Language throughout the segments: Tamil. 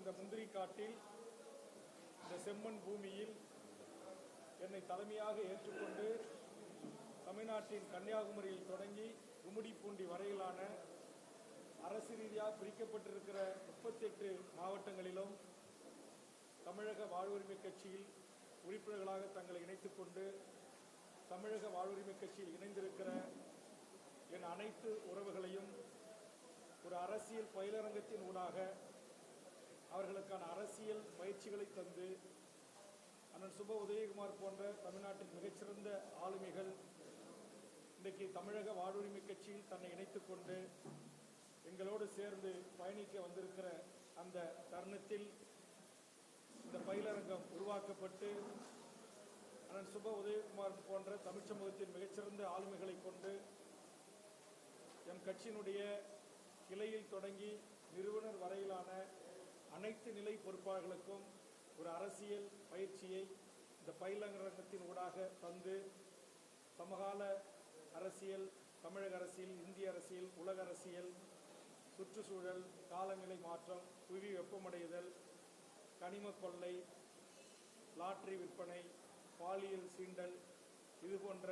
இந்த முந்திரி காட்டில் இந்த செம்மண் பூமியில் என்னை தலைமையாக ஏற்றுக்கொண்டு தமிழ்நாட்டின் கன்னியாகுமரியில் தொடங்கி கும்மிடிப்பூண்டி வரையிலான அரசு ரீதியாக பிரிக்கப்பட்டிருக்கிற முப்பத்தெட்டு மாவட்டங்களிலும் தமிழக வாழ்வுரிமை கட்சியில் உறுப்பினர்களாக தங்களை இணைத்துக் கொண்டு தமிழக வாழ்வுரிமை கட்சியில் இணைந்திருக்கிற என் அனைத்து உறவுகளையும் ஒரு அரசியல் பயிலரங்கத்தின் ஊடாக அவர்களுக்கான அரசியல் பயிற்சிகளை தந்து அண்ணன் சுப உதயகுமார் போன்ற தமிழ்நாட்டின் மிகச்சிறந்த ஆளுமைகள் இன்றைக்கு தமிழக வாழ்வுரிமை கட்சியில் தன்னை இணைத்து கொண்டு எங்களோடு சேர்ந்து பயணிக்க வந்திருக்கிற அந்த தருணத்தில் இந்த பயிலரங்கம் உருவாக்கப்பட்டு அண்ணன் சுப உதயகுமார் போன்ற தமிழ் சமூகத்தின் மிகச்சிறந்த ஆளுமைகளை கொண்டு எம் கட்சியினுடைய கிளையில் தொடங்கி நிறுவனர் வரையிலான அனைத்து நிலை பொறுப்பாளர்களுக்கும் ஒரு அரசியல் பயிற்சியை இந்த பயிலரங்கத்தின் ஊடாக தந்து சமகால அரசியல் தமிழக அரசியல் இந்திய அரசியல் உலக அரசியல் சுற்றுச்சூழல் காலநிலை மாற்றம் புவி வெப்பமடைதல் கனிம கொள்ளை லாட்ரி விற்பனை பாலியல் சீண்டல் இது போன்ற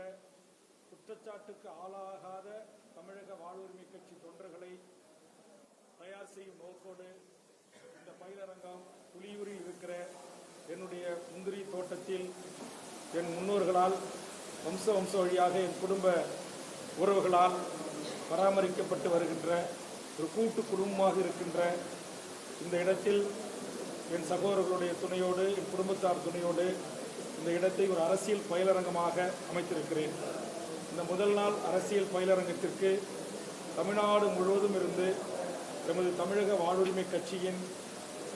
குற்றச்சாட்டுக்கு ஆளாகாத தமிழக வாழ்வுரிமை கட்சி தொண்டர்களை தயார் செய்யும் நோக்கோடு பயிலரங்கம் புலியூரில் இருக்கிற என்னுடைய முந்திரி தோட்டத்தில் என் முன்னோர்களால் வம்ச வம்ச வழியாக என் குடும்ப உறவுகளால் பராமரிக்கப்பட்டு வருகின்ற ஒரு கூட்டு குடும்பமாக இருக்கின்ற இந்த இடத்தில் என் சகோதரர்களுடைய துணையோடு என் குடும்பத்தார் துணையோடு இந்த இடத்தை ஒரு அரசியல் பயிலரங்கமாக அமைத்திருக்கிறேன். இந்த முதல் நாள் அரசியல் பயிலரங்கத்திற்கு தமிழ்நாடு முழுவதும் இருந்து எமது தமிழக வாழ்வுரிமை கட்சியின்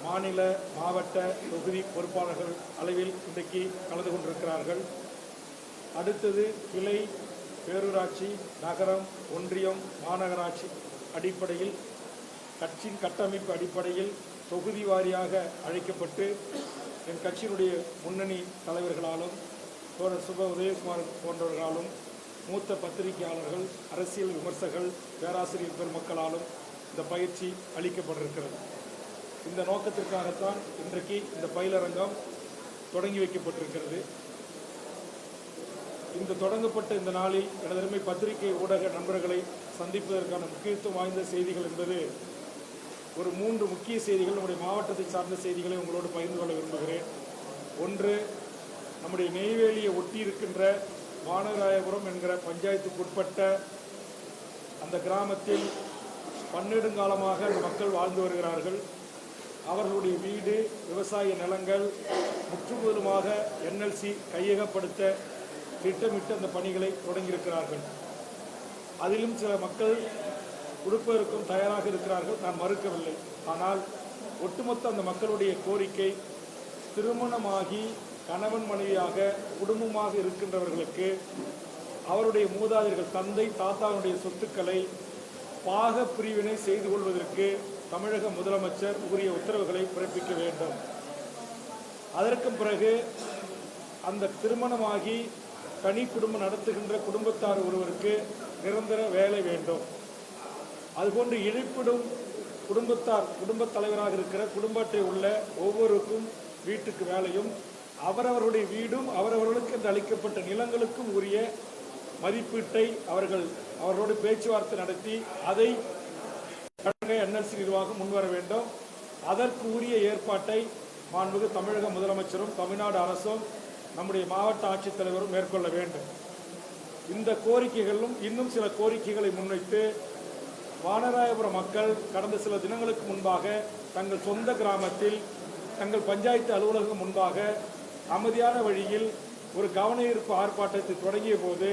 மாநில மாவட்ட தொகுதி பொறுப்பாளர்கள் அளவில் இன்றைக்கு கலந்து கொண்டிருக்கிறார்கள். அடுத்தது கிளை பேரூராட்சி நகரம் ஒன்றியம் மாநகராட்சி அடிப்படையில் கட்சியின் கட்டமைப்பு அடிப்படையில் தொகுதி வாரியாக அழைக்கப்பட்டு என் கட்சியினுடைய முன்னணி தலைவர்களாலும் தோழர் சுப உதயகுமார் போன்றவர்களாலும் மூத்த பத்திரிகையாளர்கள் அரசியல் விமர்சகர்கள் பேராசிரியர் பெருமக்களாலும் இந்த பயிற்சி அளிக்கப்பட்டிருக்கிறது. இந்த நோக்கத்திற்காகத்தான் இன்றைக்கு இந்த பயிலரங்கம் தொடங்கி வைக்கப்பட்டிருக்கிறது. இந்த தொடங்கப்பட்ட இந்த நாளில் எனதருமை பத்திரிகை ஊடக நண்பர்களை சந்திப்பதற்கான முக்கியத்துவம் வாய்ந்த செய்திகள் என்பது ஒரு மூன்று முக்கிய செய்திகள் நம்முடைய மாவட்டத்தை சார்ந்த செய்திகளை உங்களோடு பகிர்ந்து கொள்ள விரும்புகிறேன். ஒன்று நம்முடைய நெய்வேலியை ஒட்டி இருக்கின்ற வானராயபுரம் என்கிற பஞ்சாயத்துக்குட்பட்ட அந்த கிராமத்தில் பன்னெடுங்காலமாக மக்கள் வாழ்ந்து வருகிறார்கள். அவர்களுடைய வீடு விவசாய நிலங்கள் முற்றுமுதலுமாக என்எல்சி கையகப்படுத்த திட்டமிட்டு அந்த பணிகளை தொடங்கியிருக்கிறார்கள். அதிலும் சில மக்கள் கொடுப்பதற்கும் தயாராக இருக்கிறார்கள். நான் மறுக்கவில்லை. ஆனால் ஒட்டுமொத்த அந்த மக்களுடைய கோரிக்கை திருமணமாகி கணவன் மனைவியாக குடும்பமாக இருக்கின்றவர்களுக்கு அவருடைய மூதாதையர்கள் தந்தை தாத்தாவுடைய சொத்துக்களை பாக பிரிவினை செய்து கொள்வதற்கு தமிழக முதலமைச்சர் உரிய உத்தரவுகளை பிறப்பிக்க வேண்டும். அதற்கும் பிறகு அந்த திருமணமாகி தனி குடும்பம் நடத்துகின்ற குடும்பத்தார் ஒருவருக்கு நிரந்தர வேலை வேண்டும். அதுபோன்று இழிப்பிடும் குடும்பத்தார் குடும்பத் தலைவராக இருக்கிற குடும்ப அட்டை உள்ள ஒவ்வொருக்கும் வீட்டுக்கு வேலையும் அவரவருடைய வீடும் அவரவர்களுக்கு என்று அளிக்கப்பட்ட நிலங்களுக்கும் உரிய மதிப்பீட்டை அவர்கள் அவர்களோடு பேச்சுவார்த்தை நடத்தி அதை வழங்க என்எல்சி நிர்வாகம் முன்வர வேண்டும். அதற்கு உரிய ஏற்பாட்டை மாண்புமிகு தமிழக முதலமைச்சரும் தமிழ்நாடு அரசும் நம்முடைய மாவட்ட ஆட்சித்தலைவரும் மேற்கொள்ள வேண்டும். இந்த கோரிக்கைகளும் இன்னும் சில கோரிக்கைகளை முன்வைத்து வானராயபுரம் மக்கள் கடந்த சில தினங்களுக்கு முன்பாக தங்கள் சொந்த கிராமத்தில் தங்கள் பஞ்சாயத்து அலுவலகம் முன்பாக அமைதியான வழியில் ஒரு கவன ஈர்ப்பு ஆர்ப்பாட்டத்தை தொடங்கிய போது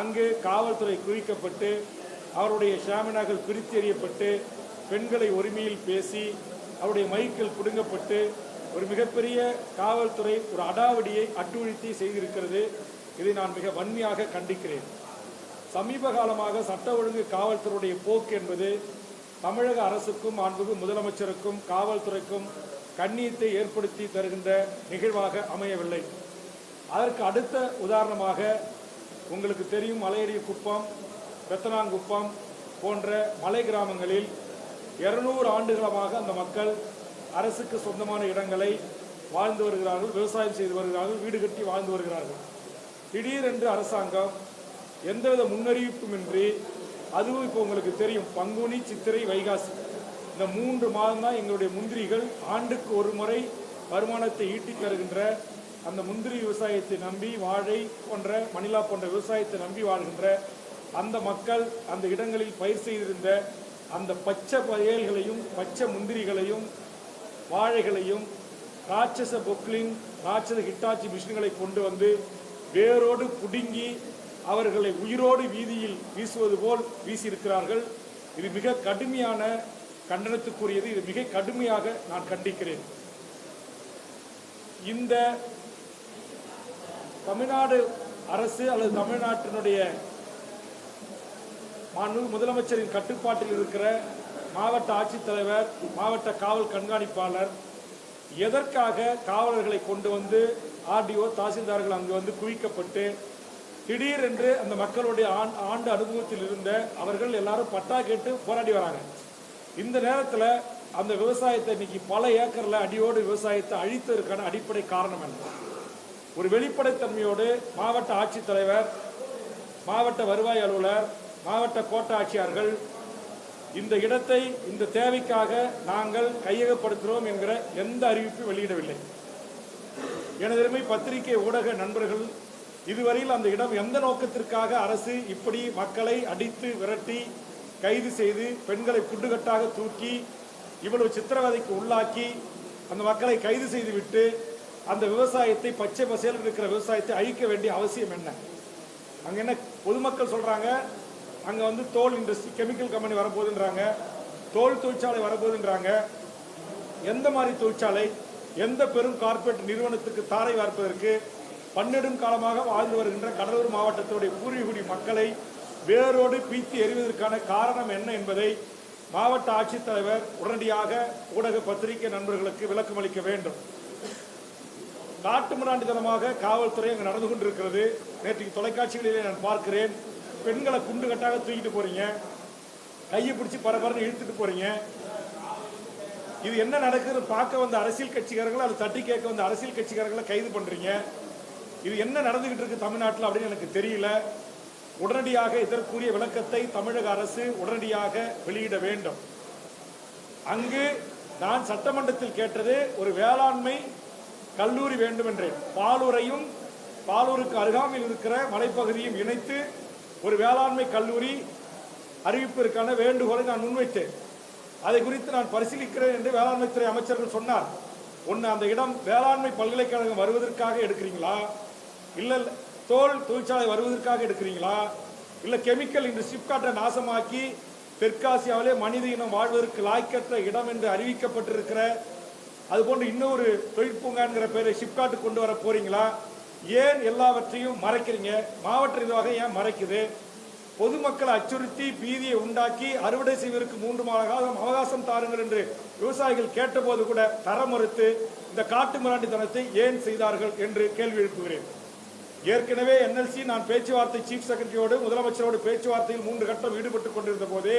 அங்கு காவல்துறை குவிக்கப்பட்டு அவருடைய ஷாமினாக்கள் பிரித்து எறியப்பட்டு பெண்களை உரிமையில் பேசி அவருடைய மைக்கில் பிடுங்கப்பட்டு ஒரு மிகப்பெரிய காவல்துறை ஒரு அடாவடியை அட்டுழித்தி செய்திருக்கிறது. இதை நான் மிக வன்மையாக கண்டிக்கிறேன். சமீப காலமாக சட்ட ஒழுங்கு காவல்துறையுடைய போக்கு என்பது தமிழக அரசுக்கும் மாண்புமிகு முதலமைச்சருக்கும் காவல்துறைக்கும் கண்ணியத்தை ஏற்படுத்தி தருகின்ற நிகழ்வாக அமையவில்லை. அதற்கு அடுத்த உதாரணமாக உங்களுக்கு தெரியும் மலையடி குப்பம் பெத்தனாங்குப்பம் போன்ற மலை கிராமங்களில் இருநூறு ஆண்டுகளமாக அந்த மக்கள் அரசுக்கு சொந்தமான இடங்களை வாழ்ந்து வருகிறார்கள் விவசாயம் செய்து வருகிறார்கள் வீடு கட்டி வாழ்ந்து வருகிறார்கள். திடீரென்று அரசாங்கம் எந்தவித முன்னறிவிப்புமின்றி அதுவும் இப்போ உங்களுக்கு தெரியும் பங்குனி சித்திரை வைகாசி. இந்த மூன்று மாதம் தான் எங்களுடைய முந்திரிகள் ஆண்டுக்கு ஒரு முறை வருமானத்தை ஈட்டி தருகின்ற அந்த முந்திரி விவசாயத்தை நம்பி வாழை போன்ற மணிலா போன்ற விவசாயத்தை நம்பி வாழ்கின்ற அந்த மக்கள் அந்த இடங்களில் பயிர் செய்திருந்த அந்த பச்சை பயல்களையும் பச்சை முந்திரிகளையும் வாழைகளையும் ராட்சச பொக்லின் ராட்சச ஹிட்டாச்சி மிஷின்களை கொண்டு வந்து வேரோடு புடுங்கி அவர்களை உயிரோடு வீதியில் வீசுவது போல் வீசியிருக்கிறார்கள். இது மிக கடுமையான கண்டனத்துக்குரியது. இது மிக கடுமையாக நான் கண்டிக்கிறேன். இந்த தமிழ்நாடு அரசு அல்லது தமிழ்நாட்டினுடைய மாண்பு முதலமைச்சரின் கட்டுப்பாட்டில் இருக்கிற மாவட்ட ஆட்சித்தலைவர் மாவட்ட காவல் கண்காணிப்பாளர் எதற்காக காவலர்களை கொண்டு வந்து ஆர்டிஓ தாசில்தார்கள் அங்கு வந்து குவிக்கப்பட்டு திடீரென்று அந்த மக்களுடைய ஆண்- ஆண்டு அனுபவத்தில் இருந்த அவர்கள் எல்லாரும் பட்டா கேட்டு போராடி வராங்க. இந்த நேரத்தில் அந்த விவசாயத்தை இன்னைக்கு பல ஏக்கர்ல அடியோடு விவசாயத்தை அழித்ததற்கான அடிப்படை காரணம் என்ன? ஒரு வெளிப்படைத்தன்மையோடு மாவட்ட ஆட்சித்தலைவர் மாவட்ட வருவாய் அலுவலர் மாவட்ட கோட்ட ஆட்சியார்கள் இந்த இடத்தை இந்த தேவைக்காக நாங்கள் கையகப்படுத்துகிறோம் என்கிற எந்த அறிவிப்பும் வெளியிடவில்லை. எனதருமை பத்திரிகை ஊடக நண்பர்கள் இதுவரையில் அந்த இடம் எந்த நோக்கத்திற்காக அரசு இப்படி மக்களை அடித்து விரட்டி கைது செய்து பெண்களை குண்டுகட்டாக தூக்கி இவ்வளவு சித்திரவதைக்கு உள்ளாக்கி அந்த மக்களை கைது செய்துவிட்டு அந்த விவசாயத்தை பச்சை பசேல் இருக்கிற விவசாயத்தை அழிக்க வேண்டிய அவசியம் என்ன? அங்கே என்ன பொதுமக்கள் சொல்கிறாங்க அங்கே வந்து தோல் இண்டஸ்ட்ரி கெமிக்கல் கம்பெனி வரப்போகுதுன்றாங்க. தோல் தொழிற்சாலை வரப்போகுதுன்றாங்க. எந்த மாதிரி தொழிற்சாலை? எந்த பெரும் கார்ப்பரேட் நிறுவனத்துக்கு தாரை வார்ப்பதற்கு? பன்னெடும் காலமாக வாழ்ந்து வருகின்ற கடலூர் மாவட்டத்துடைய பூர்வீகுடி மக்களை வேரோடு பீத்தி எறிவதற்கான காரணம் என்ன என்பதை மாவட்ட ஆட்சித்தலைவர் உடனடியாக ஊடக பத்திரிகை நண்பர்களுக்கு விளக்கம் அளிக்க வேண்டும். காட்டுமிராண்டித்தனமாக காவல்துறை அங்கு நடந்து கொண்டிருக்கிறது. நேற்றைக்கு தொலைக்காட்சிகளிலே நான் பார்க்கிறேன். பெண்களை குண்டு கட்டாக தூக்கிட்டு போறீங்க. கையை பிடிச்சி பரபரன்னு இழுத்துட்டு போறீங்க. இது என்ன நடக்குதுன்னு பார்க்க வந்த அரசியல் கட்சிக்காரங்களை அதை தட்டி கேட்க வந்த அரசியல் கட்சிக்காரங்களை கைது பண்றீங்க. இது என்ன நடந்துகிட்டு இருக்கு தமிழ்நாட்டில் அப்படின்னு எனக்கு தெரியல. உடனடியாக இதற்குரிய விளக்கத்தை தமிழக அரசு உடனடியாக வெளியிட வேண்டும். அங்கு நான் சட்டமன்றத்தில் கேட்டது ஒரு வேளாண்மை கல்லூரி வேண்டும் என்றேன் பாலூரையும் பாலூருக்கு அருகாமையில் இருக்கிற மலைப்பகுதியும் இணைத்து ஒரு வேளாண்மை கல்லூரி அறிவிப்பிற்கான வேண்டுகோளை நான் முன்வைத்தேன். அதை குறித்து நான் பரிசீலிக்கிறேன் என்று வேளாண்மைத்துறை அமைச்சர்கள் சொன்னார். ஒன்று அந்த இடம் வேளாண்மை பல்கலைக்கழகம் வருவதற்காக எடுக்கிறீங்களா? இல்லை தோல் தொழிற்சாலை வருவதற்காக எடுக்கிறீங்களா? இல்லை கெமிக்கல் இன்று சிப்காட்டை நாசமாக்கி தெற்காசியாவிலே மனித இனம் வாழ்வதற்கு லாய்க்கற்ற இடம் என்று அறிவிக்கப்பட்டிருக்கிற அதுபோன்று இன்னொரு தொழிற்பூங்கான்கிற பேரை சிப்காட்டு கொண்டு வர போறீங்களா? ஏன் எல்லாவற்றையும் மறைக்கிறீங்க? மாவட்ட நிர்வாகம் ஏன் மறைக்குது? பொதுமக்களை அச்சுறுத்தி பீதியை உண்டாக்கி அறுவடை செய்வதற்கு மூன்று மாத காலம் அவகாசம் தாருங்கள் என்று விவசாயிகள் கேட்டபோது கூட தர மறுத்து இந்த காட்டு மிராண்டித்தனத்தை ஏன் செய்தார்கள் என்று கேள்வி எழுப்புகிறேன். ஏற்கனவே என்எல்சி நான் பேச்சுவார்த்தை சீஃப் செக்ரட்டரியோடு முதலமைச்சரோடு பேச்சுவார்த்தையில் மூன்று கட்டம் ஈடுபட்டுக் கொண்டிருந்த போது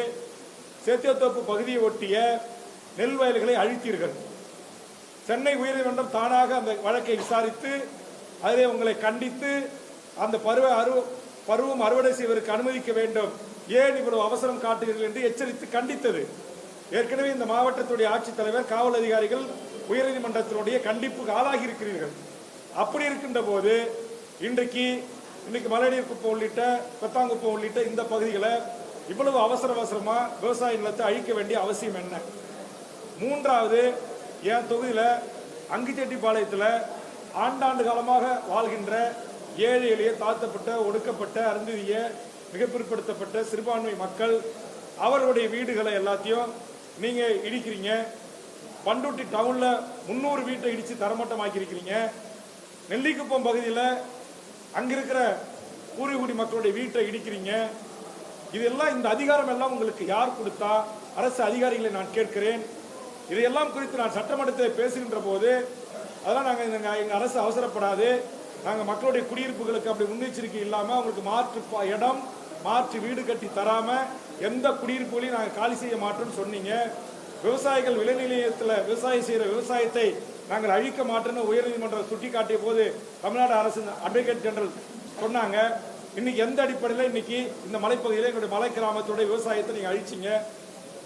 சேத்தியத்தோப்பு பகுதியை ஒட்டிய நெல் வயல்களை அழித்தீர்கள். சென்னை உயர்நீதிமன்றம் தானாக அந்த வழக்கை விசாரித்து அதிலே உங்களை கண்டித்து அந்த பருவ அரு பருவம் அறுவடை செய்வதற்கு அனுமதிக்க வேண்டும். ஏன் இவ்வளவு அவசரம் காட்டுகிறீர்கள் என்று எச்சரித்து கண்டித்தது. ஏற்கனவே இந்த மாவட்டத்துடைய ஆட்சித்தலைவர் காவல் அதிகாரிகள் உயர்நீதிமன்றத்தினுடைய கண்டிப்புக்கு ஆளாகி இருக்கிறீர்கள் அப்படி இருக்கின்ற போது இன்றைக்கு இன்னைக்கு மலைநீர் குப்பம் உள்ளிட்ட பெத்தாங்குப்பம் உள்ளிட்ட இந்த பகுதிகளை இவ்வளவு அவசர அவசரமா விவசாய நிலத்தை அழிக்க வேண்டிய அவசியம் என்ன? மூன்றாவது என் தொகுதியில் அங்கிச்செட்டிப்பாளையத்தில் ஆண்டாண்டு காலமாக வாழ்கின்ற ஏழை எளிய தாழ்த்தப்பட்ட ஒடுக்கப்பட்ட அருந்திய மிக பிற்படுத்தப்பட்ட சிறுபான்மை மக்கள் அவர்களுடைய வீடுகளை எல்லாத்தையும் நீங்கள் இடிக்கிறீங்க. பண்டூட்டி டவுனில் முந்நூறு வீட்டை இடித்து தரமட்டமாக்கியிருக்கிறீங்க. நெல்லிக்குப்பம் பகுதியில் அங்கே இருக்கிற பூர்வீகுடி மக்களுடைய வீட்டை இடிக்கிறீங்க. இதெல்லாம் இந்த அதிகாரம் எல்லாம் உங்களுக்கு யார் கொடுத்தா? அரசு அதிகாரிகளை நான் கேட்கிறேன். இதையெல்லாம் குறித்து நான் சட்டமன்றத்தில் பேசுகின்ற போது அதெல்லாம் நாங்கள் எங்கள் எங்கள் அரசு அவசரப்படாது. நாங்கள் மக்களுடைய குடியிருப்புகளுக்கு அப்படி முன்னெச்சரிக்கை இல்லாமல் அவங்களுக்கு மாற்று இடம் மாற்று வீடு கட்டி தராமல் எந்த குடியிருப்புகளையும் நாங்கள் காலி செய்ய மாட்டோம்னு சொன்னீங்க. விவசாயிகள் விளைநிலையத்தில் விவசாயம் செய்கிற விவசாயத்தை நாங்கள் அழிக்க மாட்டோம்னு உயர்நீதிமன்றம் சுட்டிக்காட்டிய போது தமிழ்நாடு அரசு அட்வொகேட் ஜெனரல் சொன்னாங்க. இன்னைக்கு எந்த அடிப்படையில் இன்னைக்கு இந்த மலைப்பகுதியில் எங்களுடைய மலை கிராமத்துடைய விவசாயத்தை நீங்கள் அழிச்சீங்க.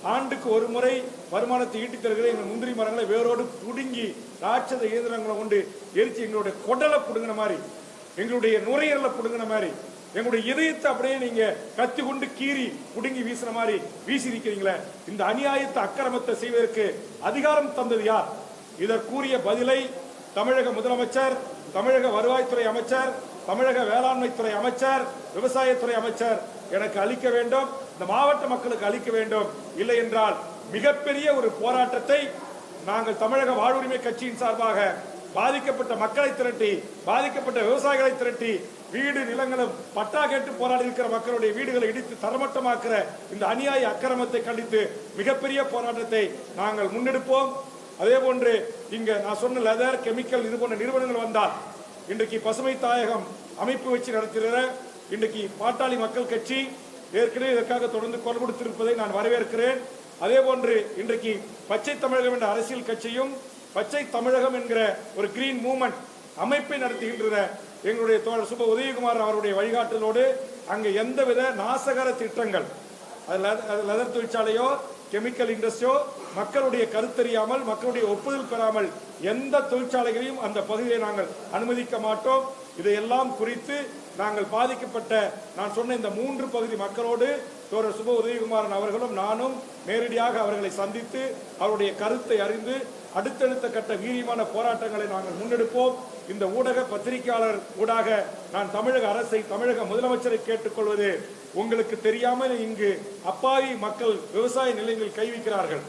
ஆண்டுக்கு ஒரு முறை வருமானத்தை ஈட்டித் தருகிற எங்கள் முந்திரி மரங்களை வேரோடு புடுங்கி ராட்சத இயந்திரங்களை கொண்டு எரித்து எங்களுடைய குடலை பிடுங்கின மாதிரி எங்களுடைய நுரையீரலை பிடுங்கின மாதிரி எங்களுடைய இதயத்தை அப்படியே நீங்க கத்தி கொண்டு கீறி புடுங்கி வீசுற மாதிரி வீசி இருக்கிறீங்களே இந்த அநியாயத்தை அக்கிரமத்தை செய்வதற்கு அதிகாரம் தந்தது யார்? இதற்குரிய பதிலை தமிழக முதலமைச்சர் தமிழக வருவாய்த்துறை அமைச்சர் தமிழக வேளாண்மைத்துறை அமைச்சர் விவசாயத்துறை அமைச்சர் எனக்கு அளிக்க வேண்டும். இந்த மாவட்ட மக்களுக்கு அளிக்க வேண்டும். இல்லை என்றால் மிகப்பெரிய ஒரு போராட்டத்தை நாங்கள் தமிழக வாழ்வுரிமை கட்சியின் சார்பாக பாதிக்கப்பட்ட மக்களை திரட்டி பாதிக்கப்பட்ட விவசாயிகளை திரட்டி வீடு நிலங்களும் பட்டா கேட்டு போராடி இருக்கிற மக்களுடைய வீடுகளை இடித்து தரமட்டமாக்குற இந்த அநியாய அக்கிரமத்தை கண்டித்து மிகப்பெரிய போராட்டத்தை நாங்கள் முன்னெடுப்போம். அதே போன்று இங்க நான் சொன்ன லெதர் கெமிக்கல் இது போன்ற நிறுவனங்கள் வந்தால் இன்றைக்கு பசுமை தாயகம் அமைப்பு வச்சு நடத்துகிற இன்றைக்கு பாட்டாளி மக்கள் கட்சி ஏற்கனவே இதற்காக தொடர்ந்து குரல் கொடுத்திருப்பதை நான் வரவேற்கிறேன். அதே போன்று இன்றைக்கு பச்சை தமிழகம் என்ற அரசியல் கட்சியும் பச்சை தமிழகம் என்கிற ஒரு கிரீன் மூமெண்ட் அமைப்பை நடத்துகின்றன. எங்களுடைய தோழர் சுப உதயகுமார் அவருடைய வழிகாட்டலோடு அங்கே எந்தவித நாசகர திட்டங்கள் லெதர் தொழிற்சாலையோ கெமிக்கல் இண்டஸ்ட்ரியோ மக்களுடைய கருத்தறியாமல் மக்களுடைய ஒப்புதல் பெறாமல் எந்த தொழிற்சாலைகளையும் அந்த பகுதியை நாங்கள் அனுமதிக்க மாட்டோம். இதையெல்லாம் குறித்து நாங்கள் பாதிக்கப்பட்ட நான் சொன்ன இந்த மூன்று பகுதி மக்களோடு தோழர் சுப உதயகுமாரன் அவர்களும் நானும் நேரடியாக அவர்களை சந்தித்து அவருடைய கருத்தை அறிந்து அடுத்தடுத்த கட்ட வீரியமான போராட்டங்களை நாங்கள் முன்னெடுப்போம். இந்த ஊடக பத்திரிகையாளர் ஊடாக நான் தமிழக அரசை தமிழக முதலமைச்சரை கேட்டுக்கொள்வது உங்களுக்கு தெரியாமல் இங்கு அப்பாவி மக்கள் விவசாய நிலையங்களில் கை வைக்கிறார்கள்.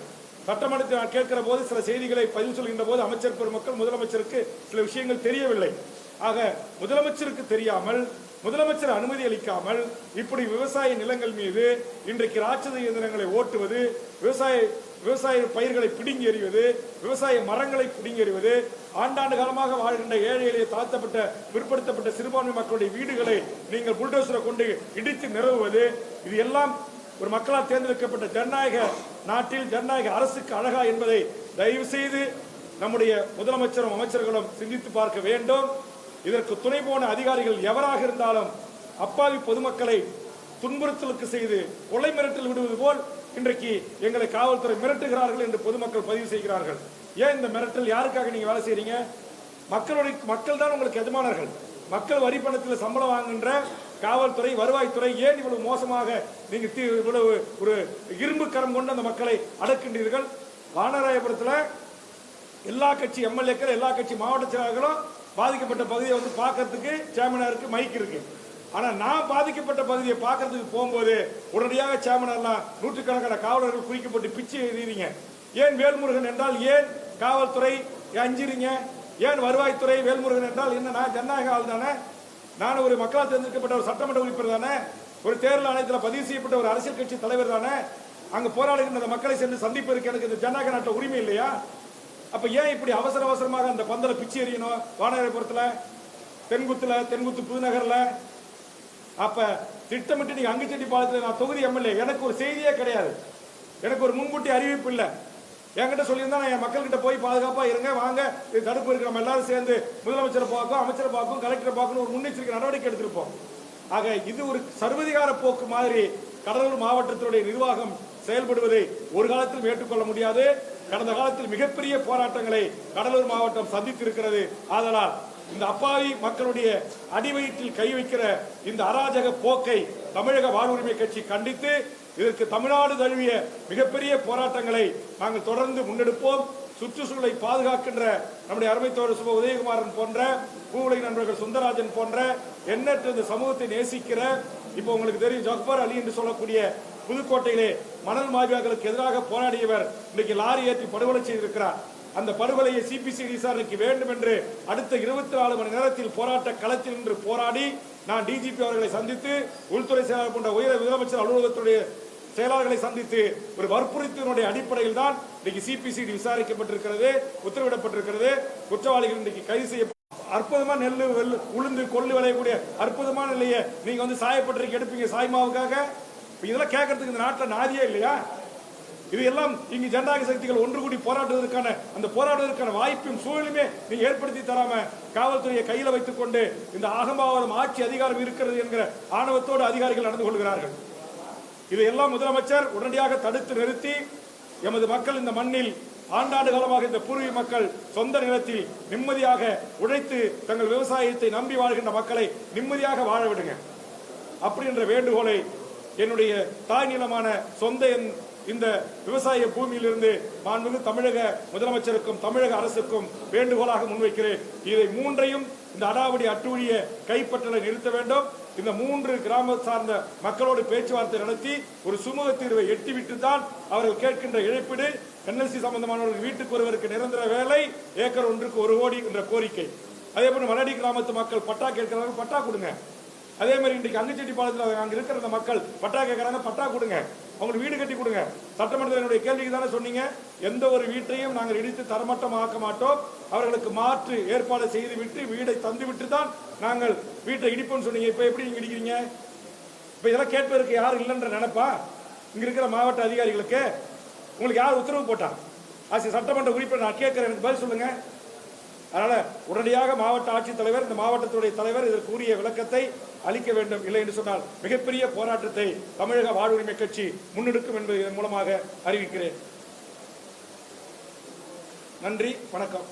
சட்டமன்றத்தில் நான் கேட்கிற போது சில செய்திகளை பதிவு சொல்கின்ற போது அமைச்சர் பெருமக்கள் முதலமைச்சருக்கு சில விஷயங்கள் தெரியவில்லை. ஆக முதலமைச்சருக்கு தெரியாமல் முதலமைச்சர் அனுமதி அளிக்காமல் இப்படி விவசாய நிலங்கள் மீது இன்றைக்கு ராட்சத இயந்திரங்களை ஓட்டுவது விவசாய விவசாய பயிர்களை பிடுங்கி எறிவது விவசாய மரங்களை பிடுங்கி எறிவது ஆண்டாண்டு காலமாக வாழ்கின்ற ஏழை எளிய தாழ்த்தப்பட்ட பிற்படுத்தப்பட்ட சிறுபான்மை மக்களுடைய வீடுகளை நீங்கள் புல்டோசரை கொண்டு இடித்து நிறுவுவது இது எல்லாம் ஒரு மக்களால் தேர்ந்தெடுக்கப்பட்ட ஜனநாயக நாட்டில் ஜனநாயக அரசுக்கு அழகா என்பதை தயவு செய்து நம்முடைய முதலமைச்சரும் அமைச்சர்களும் சிந்தித்து பார்க்க வேண்டும். இதற்கு துணை போன அதிகாரிகள் எவராக இருந்தாலும் அப்பாவி பொதுமக்களை துன்புறுத்தலுக்கு செய்து கொலை மிரட்டல் விடுவது போல் இன்றைக்கு எங்களை காவல்துறை மிரட்டுகிறார்கள் என்று பொதுமக்கள் பதிவு செய்கிறார்கள். ஏன் இந்த மிரட்டல்? யாருக்காக நீங்க வேலை செய்யறீங்க மக்களுடைய மக்கள் தான் உங்களுக்கு எஜமானர்கள். மக்கள் வரி பணத்தில் சம்பளம் வாங்குகின்ற காவல்துறை வருவாய்த்துறை ஏன் இவ்வளவு மோசமாக நீங்க தீ- இவ்வளவு ஒரு இரும்பு கரம் கொண்டு அந்த மக்களை அடக்கின்றீர்கள் வானராயபுரத்தில் எல்லா கட்சி எம்எல்ஏக்கள் எல்லா கட்சி மாவட்ட செயலாளர்களும் பாதிக்கப்பட்ட பகுதியை வந்து பார்க்கறதுக்கு சேமனா இருக்கு மைக் இருக்கு. ஆனா நான் பாதிக்கப்பட்ட பகுதியை பார்க்கறதுக்கு போகும்போது உடனடியாக சேமனர்லாம் நூற்றுக்கணக்கான காவலர்கள் குறிக்கப்பட்டு பிச்சு எழுதுறீங்க. ஏன் வேல்முருகன் என்றால் ஏன் காவல்துறை அஞ்சிருங்க ஏன் வருவாய்த்துறை வேல்முருகன் என்றால் என்ன நான் ஜனநாயக ஆள் தானே? நான் ஒரு மக்களால் தேர்ந்தெடுக்கப்பட்ட ஒரு சட்டமன்ற உறுப்பினர் தானே? ஒரு தேர்தல் ஆணையத்தில் பதிவு செய்யப்பட்ட ஒரு அரசியல் கட்சி தலைவர் தானே? அங்கே போராடுகின்ற மக்களை சென்று சந்திப்பதற்கு எனக்கு இந்த ஜனநாயக நாட்டில் உரிமை இல்லையா? அப்ப ஏன் இப்படி அவசர அவசரமாக அந்த பந்தல பிச்சு எறியணும்? வானகரபுரத்துல தென்குத்துல தென்குத்து புதுநகர்ல. அப்ப திட்டமிட்டு நீங்க அங்குச்செட்டி பாலத்தில் நான் தொகுதி எம்எல்ஏ. எனக்கு ஒரு செய்தியே கிடையாது. எனக்கு ஒரு முன்கூட்டி அறிவிப்பு இல்லை. என்கிட்ட சொல்லியிருந்தா நான் என் மக்கள்கிட்ட போய் பாதுகாப்பா இருங்க வாங்க. இது தடுப்பு இருக்கு. நம்ம எல்லாரும் சேர்ந்து முதலமைச்சரை பார்க்கும் அமைச்சரை பார்க்கும் கலெக்டரை பார்க்கணும் ஒரு முன்னெச்சரிக்கை நடவடிக்கை எடுத்திருப்போம் ஆக இது ஒரு சர்வதிகார போக்கு மாதிரி கடலூர் மாவட்டத்தினுடைய நிர்வாகம் செயல்படுவதை ஒரு காலத்தில் ஏற்றுக்கொள்ள முடியாது. கடந்த காலத்தில் மிகப்பெரிய போராட்டங்களை கடலூர் மாவட்டம் சந்தித்திருக்கிறது. ஆதலால் இந்த அப்பாவி மக்களுடைய அடிவயிற்றில் கை வைக்கிற இந்த அராஜக போக்கை தமிழக வாழ்வுரிமை கட்சி கண்டித்து இதற்கு தமிழ்நாடு தழுவிய மிகப்பெரிய போராட்டங்களை நாங்கள் தொடர்ந்து முன்னெடுப்போம். சுற்றுச்சூழலை பாதுகாக்கின்ற நம்முடைய அருமை தோழர் சுப உதயகுமாரன் போன்ற பூவுலை நண்பர்கள் சுந்தரராஜன் போன்ற எண்ணற்ற இந்த சமூகத்தை நேசிக்கிற இப்போ உங்களுக்கு தெரியும் ஜக்பர் அலி என்று சொல்லக்கூடிய புதுக்கோட்டையிலே மணல் மாபியாக்களுக்கு எதிராக போராடியவர் இன்றைக்கு லாரி ஏற்றி படுகொலை செய்திருக்கிறார். அந்த படுகொலையை சிபிசிஐடி விசாரணைக்கு வேண்டும் என்று அடுத்த இருபத்தி நாலு மணி நேரத்தில் போராட்ட களத்தில் நின்று போராடி நான் டிஜிபி அவர்களை சந்தித்து உள்துறை செயலாளர் போன்ற உயர் முதலமைச்சர் அலுவலகத்துடைய செயலாளர்களை சந்தித்து ஒரு வற்புறுத்தினுடைய அடிப்படையில் தான் இன்னைக்கு சிபிசிடி விசாரிக்கப்பட்டிருக்கிறது உத்தரவிடப்பட்டிருக்கிறது. குற்றவாளிகள் இன்னைக்கு கைது செய்ய அற்புதமா நெல் உளுந்து கொள்ளு விளையக்கூடிய அற்புதமான நிலையை நீங்க வந்து சாயப்பட்டிருக்கு எடுப்பீங்க சாய்மாவுக்காக. இப்போ இதெல்லாம் கேட்கறதுக்கு இந்த நாட்டில் நாதியே இல்லையா? இது எல்லாம் இங்கு ஜனநாயக சக்திகள் ஒன்று கூடி போராடுவதற்கான அந்த போராடுவதற்கான வாய்ப்பும் சூழலுமே நீங்க ஏற்படுத்தி தராம காவல்துறையை கையில வைத்துக் கொண்டு இந்த அகம்பாவதம் ஆட்சி அதிகாரம் இருக்கிறது என்கிற ஆணவத்தோடு அதிகாரிகள் நடந்து கொள்கிறார்கள். இதையெல்லாம் முதலமைச்சர் உடனடியாக தடுத்து நிறுத்தி எமது மக்கள் இந்த மண்ணில் ஆண்டாண்டு காலமாக இந்த பூர்வீக மக்கள் சொந்த நிலத்தில் நிம்மதியாக உழைத்து தங்கள் விவசாயத்தை நம்பி வாழ்கின்ற மக்களை நிம்மதியாக வாழ விடுங்க. அப்படி என்ற வேண்டுகோளை என்னுடைய தாய் நிலமான சொந்த என் இந்த விவசாய பூமியிலிருந்து மாண்புமிகு தமிழக முதலமைச்சருக்கும் தமிழக அரசுக்கும் வேண்டுகோளாக முன்வைக்கிறேன். இதை மூன்றையும் இந்த அடாவடி அட்டூழிய கைப்பற்றலை நிறுத்த வேண்டும். இந்த மூன்று கிராம சார்ந்த மக்களோடு பேச்சுவார்த்தை நடத்தி ஒரு சுமூக தீர்வை எட்டிவிட்டு தான் அவர்கள் கேட்கின்ற இழப்பீடு என்எல்சி சம்பந்தமானவர்கள் வீட்டுக்கு ஒருவருக்கு நிரந்தர வேலை ஏக்கர் ஒன்றுக்கு ஒரு கோடி என்ற கோரிக்கை. அதே போல மலடி கிராமத்து மக்கள் பட்டா கேட்கிறார்கள் பட்டா கொடுங்க. அதே மாதிரி இன்றைக்கு அங்குச்செட்டிப்பாளையத்தில் அங்கே இருக்கிற அந்த மக்கள் பட்டா கேட்குறாங்க பட்டா கொடுங்க. அவங்களுக்கு வீடு கட்டி கொடுங்க. சட்டமன்றத்தில் என்னுடைய கேள்விக்கு தானே சொன்னீங்க? எந்த ஒரு வீட்டையும் நாங்கள் இடித்து தரமட்டமாக்க மாட்டோம். அவர்களுக்கு மாற்று ஏற்பாடு செய்து விட்டு வீடை தந்து விட்டு தான் நாங்கள் வீட்டை இடிப்போம்னு சொன்னீங்க. இப்போ எப்படி நீங்கள் இடிக்கிறீங்க? இப்போ இதெல்லாம் கேட்பதற்கு யாரும் இல்லைன்ற நினைப்பா? இங்கே இருக்கிற மாவட்ட அதிகாரிகளுக்கு உங்களுக்கு யார் உத்தரவு போட்டா? ஆசிய சட்டமன்ற உறுப்பினர் நான் கேட்குறேன். எனக்கு பதில் சொல்லுங்கள் அதனால உடனடியாக மாவட்ட ஆட்சித்தலைவர் இந்த மாவட்டத்துடைய தலைவர் இதற்கு உரிய விளக்கத்தை அளிக்க வேண்டும். இல்லை என்று சொன்னால் மிகப்பெரிய போராட்டத்தை தமிழக வாழ்வுரிமை கட்சி முன்னெடுக்கும் என்பதை இதன் மூலமாக அறிவிக்கிறேன். நன்றி வணக்கம்.